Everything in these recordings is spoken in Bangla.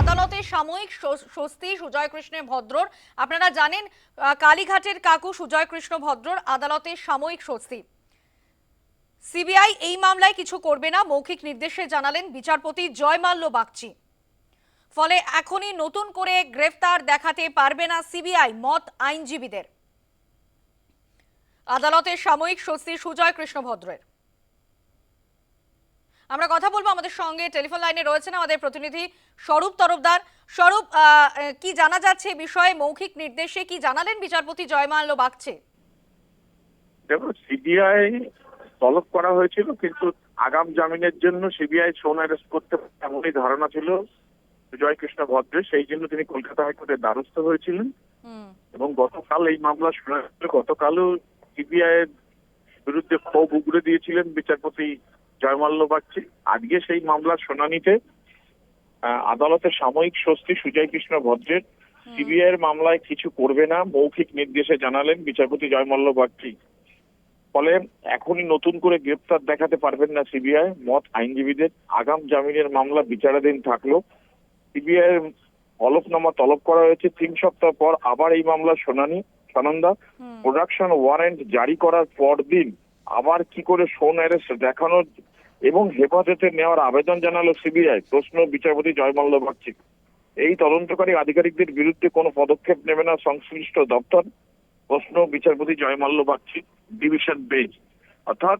আদালতে সাময়িক স্বস্তি সুজয় কৃষ্ণের ভদ্রর। আপনারা জানেন কালীঘাটের কাকু সুজয় কৃষ্ণ ভদ্রর আদালতে সাময়িক স্বস্তি। সিবিআই এই মামলায় কিছু করবে না, মৌখিক নির্দেশে জানালেন বিচারপতি জয়মাল্য বাগচি। ফলে এখনই নতুন করে গ্রেফতার দেখাতে পারবে না সিবিআই মত আইনজীবীদের। আদালতের সাময়িক স্বস্তি সুজয় কৃষ্ণ ভদ্রের। আমরা কথা বলব আমাদের সঙ্গে টেলিফোন লাইনে রয়েছেন আমাদের প্রতিনিধি স্বরূপ তরফদার। স্বরূপ কি জানা যাচ্ছে বিষয়ে? মৌখিক নির্দেশে কি জানালেন বিচারপতি জয়মাল্য বাগচি? দেখো সিবিআই তলব করা হয়েছিল কিন্তু আগাম জামিনের জন্য সিবিআই সোন অ্যারেস্ট করতে এমনই ধারণা ছিল সুজয় কৃষ্ণ ভদ্রের। সেই জন্য তিনি কলকাতা হাইকোর্টের দ্বারস্থ হয়েছিলেন। এবং গতকাল এই মামলা শোনা। গতকালও সিবিআই এর বিরুদ্ধে ক্ষোভ উগড়ে দিয়েছিলেন বিচারপতি জয়মাল্য বাগচি আজকে সেই মামলার শুনানিতে আদালতের সাময়িক স্বস্তি সুজয় কৃষ্ণ ভদ্রের। সিবিআই এর মামলায় কিছু করবে না মৌখিক নির্দেশে জানালেন বিচারপতি জয়মাল্য বাগচি ফলে এখনই নতুন করে গ্রেপ্তার দেখাতে পারবেন না সিবিআই মত আইনজীবীদের। আগাম জামিনের মামলা বিচারাধীন থাকল। সিবিআই এর হলফনামা তলব করা হয়েছে। তিন সপ্তাহ পর আবার এই মামলার শুনানি সানন্দা। প্রোডাকশন ওয়ারেন্ট জারি করার পর দিন আবার কি করে সোন অ্যারেস্ট দেখানোর এবং হেফাজতে নেওয়ার আবেদন জানালো সিবিআই। প্রশ্ন বিচারপতি জয়মাল্য বাগচি এই তদন্তকারী আধিকারিকদের বিরুদ্ধে কোনো পদক্ষেপ নেবে না সংশ্লিষ্ট দপ্তর? প্রশ্ন বিচারপতি জয়মাল্য বাগচি ডিভিশন বেঞ্চ। অর্থাৎ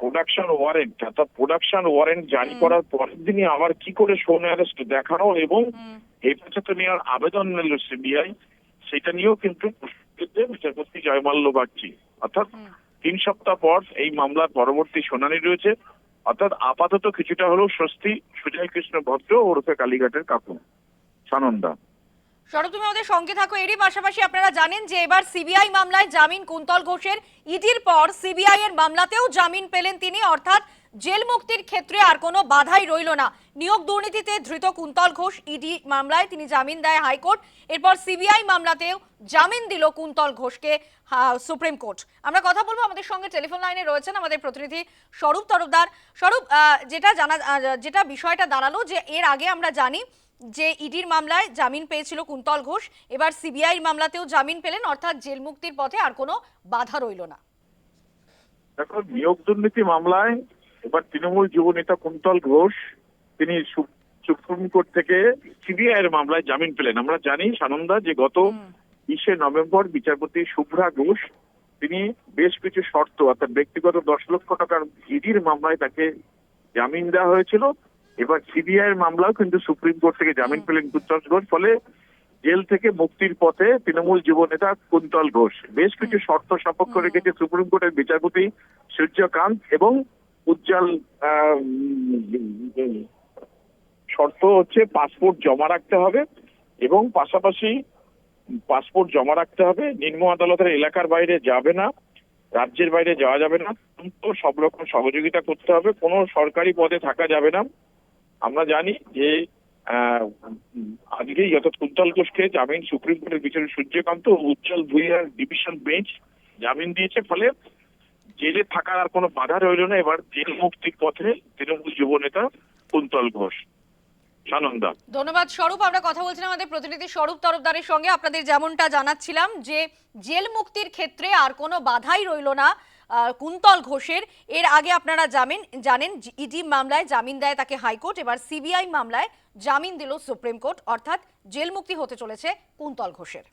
প্রোডাকশন ওয়ারেন্ট অর্থাৎ প্রোডাকশন ওয়ারেন্ট জারি করার পরের দিনই আবার কি করে সোন অ্যারেস্ট দেখানো এবং হেফাজতে নেওয়ার আবেদন নিল সিবিআই সেটা নিয়েও কিন্তু বিচারপতি জয়মাল্য বাগচি অর্থাৎ তিন সপ্তাহ পর এই মামলার পরবর্তী শুনানি রয়েছে। অর্থাৎ আপাতত কিছুটা হলেও স্বস্তি, সুজয় কৃষ্ণ ভদ্র ওরফে কালীঘাটের কাকু সানন্দা। শরৎ, তুমি আমাদের সঙ্গে থাকো। এরই পাশাপাশি আপনারা জানেন যে এবার সিবিআই মামলায় জামিন কুন্তল ঘোষের। ইডির পর সিবিআই এর মামলাতেও জামিন পেলেন তিনি। অর্থাৎ জেল মুক্তির ক্ষেত্রে আর কোনো বাধাই রইল না। নিয়োগ দুর্নীতিতে ধৃত কুন্তল ঘোষ, ইডি মামলায় তিনি জামিন দেয় হাইকোর্ট। এরপর সিবিআই মামলাতেও জামিন দিল কুন্তল ঘোষকে সুপ্রিম কোর্ট। আমরা কথা বলব আমাদের সঙ্গে টেলিফোন লাইনে রয়েছেন আমাদের প্রতিনিধি স্বরূপ তরফদার। স্বরূপ যেটা জানা যেটা বিষয়টা দাঁড়াল যে এর আগে আমরা জানি যে ইডির মামলায় জামিন পেয়েছিল কুন্তল ঘোষ, এবার সিবিআই মামলাতেও জামিন পেলেন, অর্থাৎ জেল মুক্তির পথে আর কোনো বাধা রইল না। দেখো, নিয়োগ দুর্নীতি মামলায় এবার তৃণমূল যুব নেতা কুন্তল ঘোষ তিনি সুপ্রিম কোর্ট থেকে সিবিআই এর মামলায় জামিন পেলেন। আমরা জানি সানন্দা যে গত বিশে নভেম্বর বিচারপতি শুভ্রা ঘোষ তিনি বেশ কিছু শর্ত অর্থাৎ ব্যক্তিগত দশ লক্ষ টাকার ইডির মামলায় তাকে জামিন দেওয়া হয়েছিল। এবার সিবিআই এর মামলাও কিন্তু সুপ্রিম কোর্ট থেকে জামিন পেলেন কুন্তল ঘোষ ফলে জেল থেকে মুক্তির পথে তৃণমূল যুব নেতা কুন্তল ঘোষ। বেশ কিছু শর্ত সাপেক্ষ রেখেছে সুপ্রিম কোর্টের বিচারপতি সূর্যকান্ত এবং উজ্জ্বল শর্ত হচ্ছে পাসপোর্ট জমা রাখতে হবে এবং পাশাপাশি পাসপোর্ট জমা রাখতে হবে। নিম্ন আদালতের এলাকার বাইরে যাবে না, রাজ্যের বাইরে যাওয়া যাবে না। কিন্তু সব রকম সহযোগিতা করতে হবে। কোনো সরকারি পদে থাকা যাবে না। আমরা জানি যে আজকেই অর্থাৎ কুন্তল ঘোষকে জামিন সুপ্রিম কোর্টের বিচারে সূর্যকান্ত উজ্জ্বল ভুইয়ার ডিভিশন বেঞ্চ জামিন দিয়েছে। ফলে জেলে থাকার আর কোনো বাধা রইল না। এবার জেল মুক্তির পথে তৃণমূল যুব নেতা কুন্তল ঘোষ। ধন্যবাদ, স্বরূপ। আমরা কথা বলছিলাম আমাদের প্রতিনিধি স্বরূপ তরফদারের সঙ্গে। আপনাদের যেমনটা জানাচ্ছিলাম যে জেল মুক্তির ক্ষেত্রে আর কোনো বাধাই রইল না কুন্তল ঘোষের। এর আগে আপনারা জামিন, জানেন, ইডি মামলায় জামিন দেয় তাকে হাইকোর্ট। এবার সিবিআই মামলায় জামিন দিল সুপ্রিম কোর্ট। অর্থাৎ জেল মুক্তি হতে চলেছে কুন্তল ঘোষের।